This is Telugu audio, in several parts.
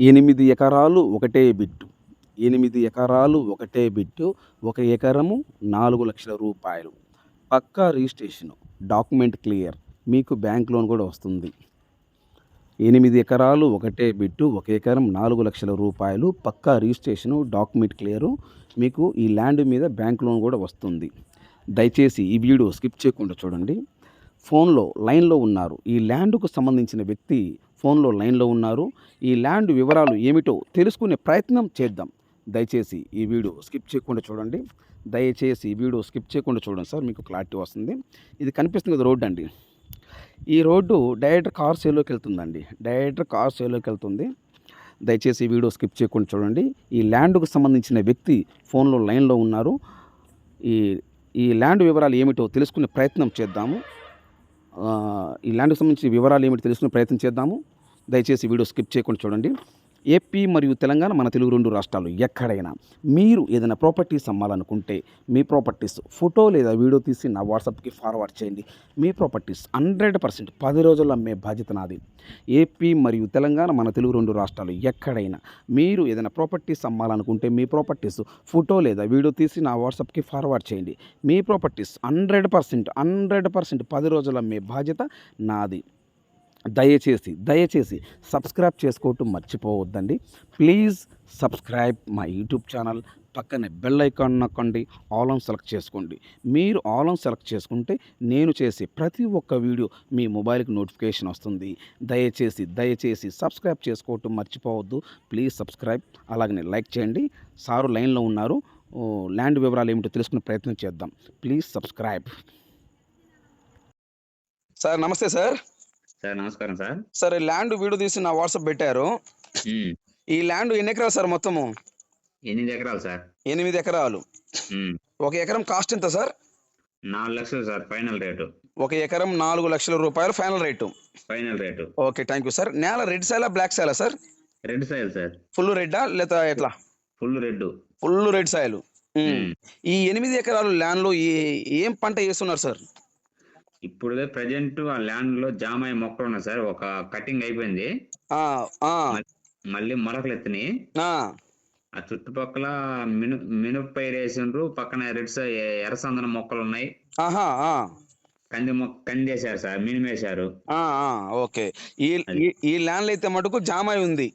ఎనిమిది ఎకరాలు ఒకటే బిట్టు. ఎనిమిది ఎకరాలు ఒకటే బిట్టు ఒక ఎకరము నాలుగు లక్షల రూపాయలు. పక్కా రిజిస్ట్రేషన్. Document clear. మీకు బ్యాంక్ లోన్ కూడా వస్తుంది. ఎనిమిది ఎకరాలు ఒకటే బిట్టు ఒక ఎకరం నాలుగు లక్షల రూపాయలు. పక్కా రిజిస్ట్రేషను డాక్యుమెంట్ క్లియరు. మీకు ఈ ల్యాండ్ మీద బ్యాంక్ లోన్ కూడా వస్తుంది. దయచేసి ఈ వీడియో స్కిప్ చేయకుండా చూడండి. ఫోన్లో లైన్లో ఉన్నారు. ఈ ల్యాండ్కు సంబంధించిన వ్యక్తి ఫోన్లో లైన్లో ఉన్నారు. ఈ ల్యాండ్ వివరాలు ఏమిటో తెలుసుకునే ప్రయత్నం చేద్దాం. దయచేసి ఈ వీడియో స్కిప్ చేయకుండా చూడండి. దయచేసి ఈ వీడియో స్కిప్ చేయకుండా చూడండి సార్ మీకు క్లారిటీ వస్తుంది. ఇది కనిపిస్తుంది కదా రోడ్డు అండి. ఈ రోడ్డు డైరెక్ట్ కార్ సేలోకి వెళ్తుందండి. డైరెక్ట్ కార్ సేలోకి వెళ్తుంది. దయచేసి ఈ వీడియో స్కిప్ చేయకుండా చూడండి. ఈ ల్యాండ్కు సంబంధించిన వ్యక్తి ఫోన్లో లైన్లో ఉన్నారు. ఈ ఈ ల్యాండ్ వివరాలు ఏమిటో తెలుసుకునే ప్రయత్నం చేద్దాము. ఈ ల్యాండ్కి సంబంధించిన వివరాలు ఏమిటి తెలుసుకునే ప్రయత్నం చేద్దాము. దయచేసి వీడియో స్కిప్ చేయకుండా చూడండి. ఏపీ మరియు తెలంగాణ మన తెలుగు రెండు రాష్ట్రాలు ఎక్కడైనా. మీరు ఏదైనా ప్రాపర్టీస్ అమ్మాలనుకుంటే మీ ప్రాపర్టీస్ ఫోటో లేదా వీడియో తీసి నా వాట్సాప్కి ఫార్వర్డ్ చేయండి. మీ ప్రాపర్టీస్ హండ్రెడ్ పర్సెంట్ పది రోజుల్లో అమ్మే బాధ్యత నాది. ఏపీ మరియు తెలంగాణ మన తెలుగు రెండు రాష్ట్రాలు ఎక్కడైనా. మీరు ఏదైనా ప్రాపర్టీస్ అమ్మాలనుకుంటే మీ ప్రాపర్టీస్ ఫోటో లేదా వీడియో తీసి నా వాట్సాప్కి ఫార్వర్డ్ చేయండి. మీ properties hundred percent hundred percent పది రోజుల అమ్మే బాధ్యత నాది. దయచేసి దయచేసి సబ్స్క్రైబ్ చేసుకోవటం మర్చిపోవద్దండి. ప్లీజ్ సబ్స్క్రైబ్ మా యూట్యూబ్ ఛానల్ పక్కనే బెల్ ఐకాన్ నొక్కండి ఆల్ ఆన్ సెలెక్ట్ చేసుకోండి. మీరు ఆల్ ఆన్ సెలెక్ట్ చేసుకుంటే నేను చేసే ప్రతి ఒక్క వీడియో మీ మొబైల్కి నోటిఫికేషన్ వస్తుంది. దయచేసి దయచేసి సబ్స్క్రైబ్ చేసుకోవటం మర్చిపోవద్దు. ప్లీజ్ సబ్స్క్రైబ్ అలాగనే లైక్ చేయండి. సారు లైన్లో ఉన్నారు. ల్యాండ్ వివరాలు ఏమిటో తెలుసుకునే ప్రయత్నం చేద్దాం. Please subscribe. సార్ నమస్తే సార్. సార్ నమస్కారం సార్. సార్ ల్యాండ్ వీడియో తీసి నా వాట్సాప్ పెట్టారు. ఈ ల్యాండ్ ఎన్ని ఎకరాలు సార్ మొత్తము? ఎనిమిది ఎకరాలు సార్. ఎనిమిది ఎకరాలు. ఒక ఎకరం కాస్ట్ ఎంత సార్? నాలుగు లక్షలు సార్ ఫైనల్ రేటు. ఒక ఎకరం నాలుగు లక్షల రూపాయలు final rate. Final rate. Okay thank you sir. నేల రెడ్ సైలా black సైలా sir? Red soil sir. Full రెడ్డా లేదా ఎట్లా? Full red full red soil. ఈ ఎనిమిది ఎకరాలు ల్యాండ్లో ఏ- ఏం పంట వేస్తున్నారు సార్? ఇప్పుడు ప్రజెంట్ ఆ ల్యాండ్లో జామాయి మొక్కలు ఉన్నాయి సార్. ఒక కటింగ్ అయిపోయింది. మళ్ళీ మొలకలు ఎత్తినాయి. ఆ, చుట్టుపక్కల మిను మినుపు పైరు వేసిండ్రు పక్కన రెడ్ ఎర్రసందన మొక్కలు ఉన్నాయి. కంది మొక్క కంది వేశారు సార్ మినుము ఆ, ఆ, ఓకే. ఈ ఈ- ల్యాండ్లో అయితే మటుకు జామాయి ఉంది.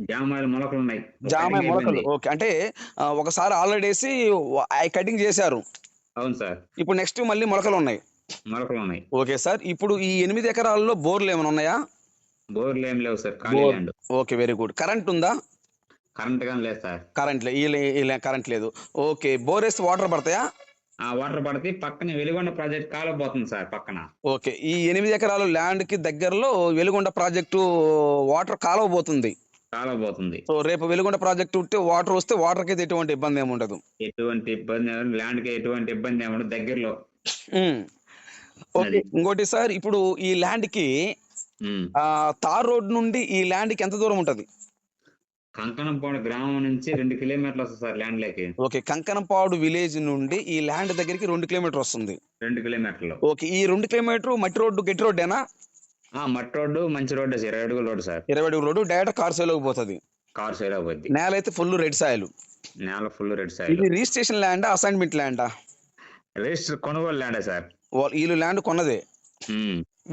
జామాయిలు మొలకలు ఉన్నాయి. జామాయి మొలకలు. ఓకే. అంటే ఒకసారి ఆల్రెడీ వేసి కటింగ్ చేశారు. అవును సార్. ఇప్పుడు నెక్స్ట్ మళ్ళీ మొలకలు ఉన్నాయి. మొలకలు ఉన్నాయి. ఓకే సార్ ఇప్పుడు ఈ ఎనిమిది ఎకరాల్లో బోర్లు ఏమైనా ఉన్నాయా? బోర్లు ఏం లేవు సార్ ఖాళీ. Land. Okay very good. Current ఉందా? కరెంట్ కానీ లేదు సార్. కరెంట్ లే కరెంట్ లేదు. ఓకే బోర్ వేస్తే వాటర్ పడతాయా? ఆ వాటర్ పడితే పక్కన వెలిగొండ ప్రాజెక్ట్ కాలపోతుంది సార్ పక్కన. ఓకే ఈ ఎనిమిది ఎకరాలు ల్యాండ్కి దగ్గరలో వెలుగొండ ప్రాజెక్టు వాటర్ కాలువ పోతుంది కాలపోతుంది సో రేపు వెలుగొండ ప్రాజెక్టు ఉంటే వాటర్ వస్తే వాటర్కి ఎటువంటి ఇబ్బంది ఏమి ఉండదు ఎటువంటి ఇబ్బంది ల్యాండ్కి ఎటువంటి ఇబ్బంది దగ్గరలో. ఉమ్. ఓకే అది. ఇంకోటి సార్ ఇప్పుడు ఈ ల్యాండ్కి తార్ రోడ్ నుండి ఈ ల్యాండ్కి ఎంత దూరం ఉంటది? కంకణంపాడు గ్రామం నుంచి రెండు కిలోమీటర్లు వస్తుంది సార్ ల్యాండ్లోకి. ఓకే కంకనపాడు విలేజ్ నుండి ఈ ల్యాండ్ దగ్గరికి రెండు కిలోమీటర్ వస్తుంది. రెండు కిలోమీటర్లు. ఓకే ఈ రెండు కిలోమీటర్ మట్టి రోడ్డు గట్టి రోడ్డేనా? ఆ మట్టి రోడ్డు మంచి రోడ్డు ఇరవై అడుగుల రోడ్డు సార్. ఇరవై అడుగు రోడ్డు డైరెక్ట్ కార్ సేలోకి పోతుంది. కార్ సైడ్ పోద్ది. నేల అయితే ఫుల్ రెడ్ సాయిల్ నేల ఫుల్ రెడ్ సైడ్ ఇది రిజిస్ట్రేషన్ ల్యాండా అసైన్మెంట్ ల్యాండా రిజిస్టర్ కొనుగోలు ల్యాండే సార్. వాళ్ళు ల్యాండ్ కొన్నదే.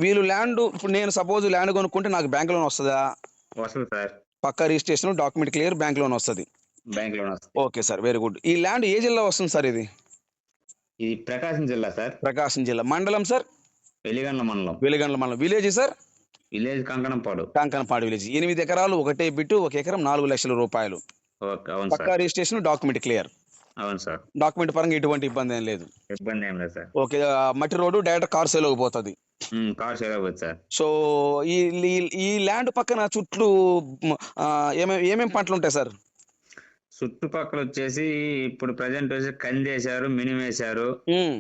వీళ్ళు ల్యాండ్ ఇప్పుడు నేను సపోజ్ ల్యాండ్ కొనుక్కుంటే నాకు బ్యాంక్ లోన్ వస్తుందా? వస్తుంది సార్. పక్క registration document clear bank loan వస్తుంది. Bank loan okay sir very good. ఈ ల్యాండ్ ఏ జిల్లా వస్తుంది సార్ ఇది? ఇది ప్రకాశం జిల్లా సార్. ప్రకాశం జిల్లా. మండలం సార్? వెలిగండ్ల మండలం. వెలిగండ్ల మండలం. Village sir? Village Kankanampadu. Kankanapadu village. ఎనిమిది ఎకరాలు ఒకటే బిట్టు ఒక ఎకరం నాలుగు లక్షల రూపాయలు. పక్కా రిజిస్ట్రేషన్ డాక్యుమెంట్ క్లియర్. అవును సార్. డాక్యుమెంట్ పరంగా ఎటువంటి ఇబ్బంది ఏం లేదు. ఇబ్బంది ఏం లేదు సార్. ఓకే మట్టి రోడ్డు డైరెక్ట్ కార్ సేలోకి పోతుంది ఉమ్, కార్ సైడ్ పోతుంది సార్. సో ఈ ఈ- ల్యాండ్ పక్కన చుట్టూ మ్, ఆ, ఏమేం ఏమేం పంటలు ఉంటాయి సార్? చుట్టుపక్కల వచ్చేసి ఇప్పుడు ప్రజెంట్ వచ్చి కంది వేశారు మినిమం వేశారు. ఉమ్,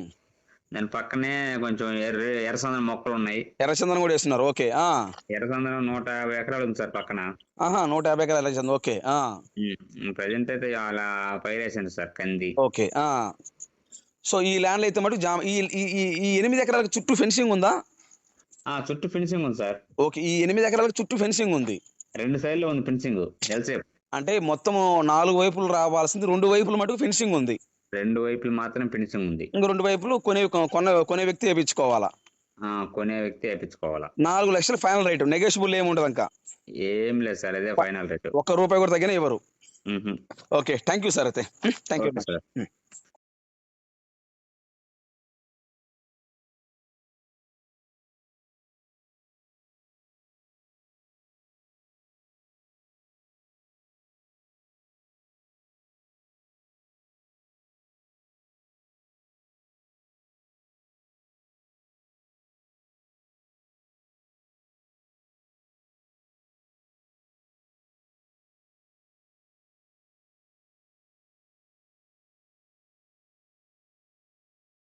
దాని పక్కనే కొంచెం ఎర్ర ఎర్రసందన మొక్కలు ఉన్నాయి. ఎర్రచందనం కూడా వేస్తున్నారు. ఓకే. ఆ. ఎర్రసందనం నూట యాభై ఎకరాలు ఉంది సార్ పక్కన. ఆహా నూట యాభై ఎకరాలు ఎర్రచందనం. ఓకే. ఆ, ప్రజెంట్ అయితే అలా పైరేసింది సార్ కంది. ఓకే. ఆ. సో ఈ ల్యాండ్ అయితే మటు జామ ఈ ఈ- ఈ- ఎనిమిది ఎకరాలకు చుట్టూ ఫెన్సింగ్ ఉందా? ఆ చుట్టూ ఫినిషింగ్ ఉంది సార్. ఓకే. ఈ ఎనిమిది ఎకరాలకు చుట్టూ ఫెన్సింగ్ ఉంది. రెండు సైడ్లో ఉంది ఎల్సేప్ అంటే మొత్తం నాలుగు వైపులు రావాల్సింది రెండు వైపులు మటుకు ఫినిషింగ్ ఉంది. రెండు వైపులు మాత్రం ఫినిషింగ్ ఉంది. ఇంకో రెండు వైపులు కొనే కొన్న కొనే వ్యక్తి వేయించుకోవాలా ఆ, కొనే వ్యక్తి వేయించుకోవాలా నాలుగు లక్షలు ఫైనల్ రేటు. నెగోషియబుల్ ఏమి ఉండదు ఇంకా. ఏం లేదు సార్ అదే ఫైనల్ రేట్. ఒక్క రూపాయి కూడా తగ్గిన ఇవ్వరు. ఓకే థ్యాంక్ యూ సార్ అయితే. Thank you sir.